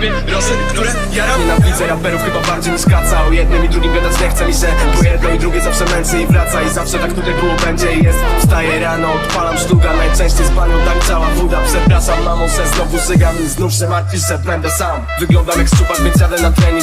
robię rosy, które jaram Nienawidzę raperów chyba bardziej niż kaca jednym i drugim gadać nie chce mi się Bo jedno i drugie zawsze męczy i wraca. I zawsze tak tutaj było będzie i jest. Wstaję rano, odpalam sztuga Najczęściej z panią tak cała woda Przepraszam mamą, że znowu żygam I znów się martwisz, że będę sam. Wyglądam jak szczupak, więc jadę na trening.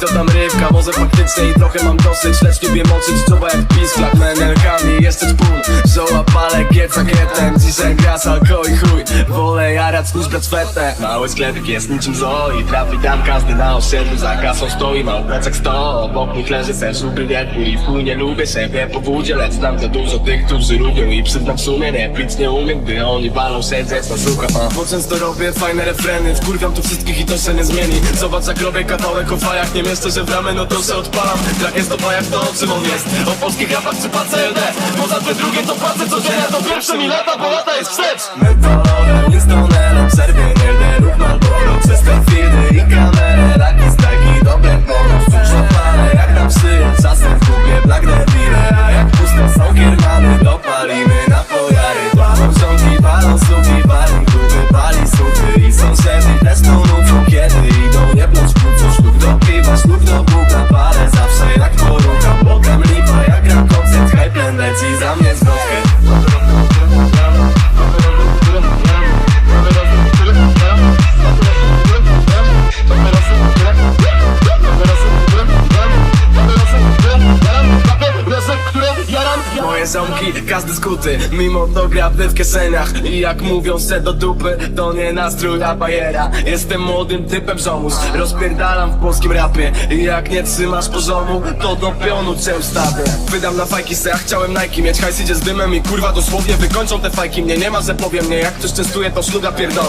To tam rybka Może faktycznie i trochę mam dosyć Lecz nie wiem moczyć, czoła jak pis Klak menelkami, jeszcze czpun Żoła, palę, gieca, gietem Dzisiaj gra salko i chuj Wolę jarać niż brać fetę. Mały sklepik jest niczym zoo I trafi tam każdy na osiedlu Za kasą stoi, ma plecak sto Obok nich leży ubry wielki I chuj nie lubię siebie po wódzie Lecz znam za dużo tych, którzy lubią. I przyznam w sumie pić nie umiem Gdy oni walą siedzieć na słuchach Bo często robię fajne refreny Wkurwiam tu wszystkich i to się nie zmieni. Zobacz jak robię kawałek o fajach Nie mieszczę się w ramy, no to się odpalam. Trak jest o fajach, to o czym on jest. O polskich rapach czy PCLD Poza te drugie to płacę codziennie To pierwsze mi lata, bo lata jest wstecz. Metalorem, nie stonerem Przerwie Moje ziomki, każdy skuty Mimo to grabny w kieszeniach. I jak mówią se do dupy To nie nastrój, bajera. Jestem młodym typem ziomuś Rozpierdalam w polskim rapie. I jak nie trzymasz poziomu To do pionu cię ustawię Wydam na fajki se, ja chciałem Nike Mieć. Hajs idzie z dymem i kurwa dosłownie wykończą te fajki. Mnie nie ma, że powiem nie. Jak ktoś częstuje to szluga pierdolą